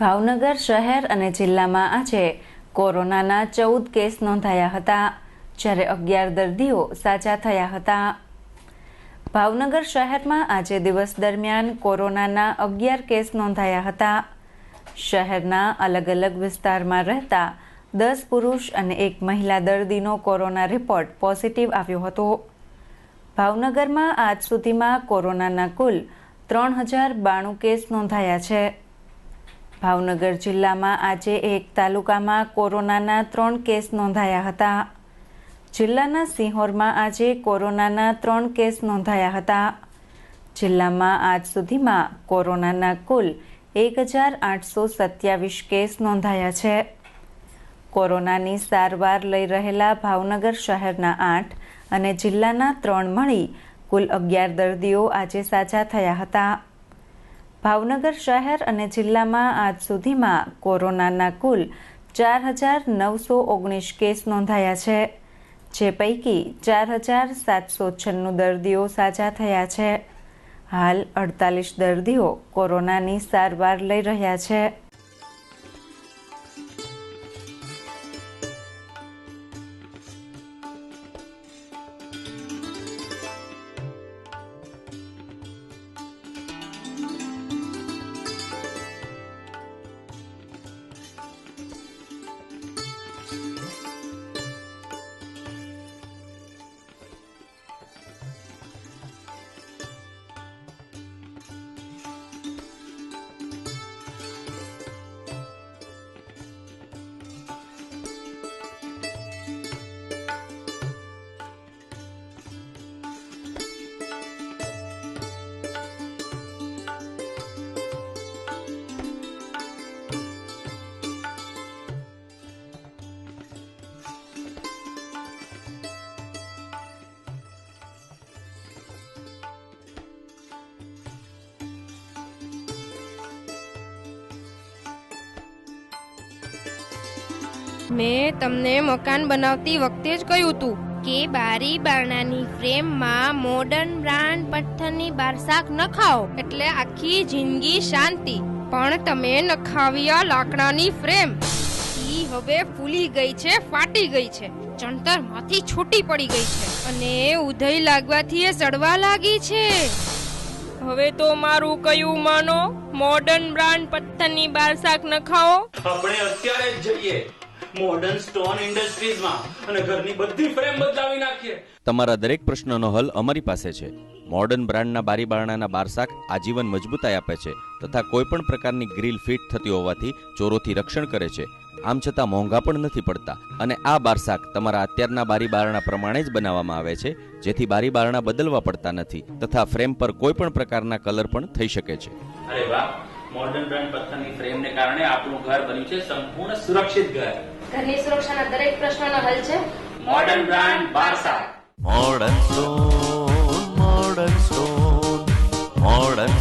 ભાવનગર શહેર અને જિલ્લામાં આજે કોરોનાના ચૌદ કેસ નોંધાયા હતા, જ્યારે અગિયાર દર્દીઓ સાજા થયા હતા. ભાવનગર શહેરમાં આજે દિવસ દરમિયાન કોરોનાના અગિયાર કેસ નોંધાયા હતા. શહેરના અલગ અલગ વિસ્તારમાં રહેતા દસ પુરુષ અને એક મહિલા દર્દીનો કોરોના રિપોર્ટ પોઝિટિવ આવ્યો હતો. ભાવનગરમાં આજ સુધીમાં કોરોનાના કુલ ત્રણ હજાર બાણું કેસ નોંધાયા છે. ભાવનગર જિલ્લામાં આજે એક તાલુકામાં કોરોનાના ત્રણ કેસ નોંધાયા હતા. જિલ્લાના સિંહોરમાં આજે કોરોનાના ત્રણ કેસ નોંધાયા હતા. જિલ્લામાં આજ સુધીમાં કોરોનાના કુલ એક હજાર આઠસો સત્યાવીસ કેસ નોંધાયા છે. કોરોનાની સારવાર લઈ રહેલા ભાવનગર શહેરના આઠ અને જિલ્લાના ત્રણ મળી કુલ અગિયાર દર્દીઓ આજે સાજા થયા હતા. ભાવનગર શહેર અને જિલ્લામાં આજ સુધીમાં કોરોનાના કુલ ચાર હજાર નવસો ઓગણીસ કેસ નોંધાયા છે, જે પૈકી ચાર હજાર સાતસો છન્નું દર્દીઓ સાજા થયા છે. હાલ અડતાલીસ દર્દીઓ કોરોનાની સારવાર લઈ રહ્યા છે. મેં તમને મકાન બનાવતી વખતે જ કહ્યું હતું કે બારી બારણાની ફ્રેમમાં મોડર્ન બ્રાન્ડ પથ્થરની બારસાક નખાઓ એટલે આખી જિંદગી શાંતિ. પણ તમે નખાવ્યા લાકડાની ફ્રેમ. ઈ હવે ફૂલી ગઈ છે, ફાટી ગઈ છે. ચણતરમાંથી છૂટી પડી ગઈ છે. અને ઉધઈ લાગવાથી એ સડવા લાગી છે. હવે તો મારું કયું માનો? મોડર્ન બ્રાન્ડ પથ્થરની બારસાક નખાઓ આપણે અત્યારે જ જઈએ. મોડર્ન સ્ટોન ઇન્ડસ્ટ્રીઝમાં અને ઘરની બધી ફ્રેમ બદલાવી નાખીએ. તમારા દરેક પ્રશ્નનો હલ અમારી પાસે છે. મોડર્ન બ્રાન્ડના બારી બારણાના બારસાક આજીવન મજબૂતાઈ આપે છે તથા કોઈ પણ પ્રકારની ગ્રીલ ફિટ થતી હોવાથી ચોરોથી રક્ષણ કરે છે. આમ છતાં મોંઘા પણ નથી પડતા. અને આ બારસાક તમારા અત્યારના બારી બારણા પ્રમાણે જ બનાવવામાં આવે છે જેથી બારી બારણા બદલવા પડતા નથી તથા ફ્રેમ પર કોઈ પણ પ્રકારના કલર પણ થઈ શકે છે. અરે વાહ! મોડર્ન બ્રાન્ડ પથ્થરની ફ્રેમને કારણે આપણું ઘર બન્યું છે સંપૂર્ણ સુરક્ષિત ઘર. ઘરની સુરક્ષાના દરેક પ્રશ્નોના હલ છે. Modern brand બારસા modern stone modern stone Modern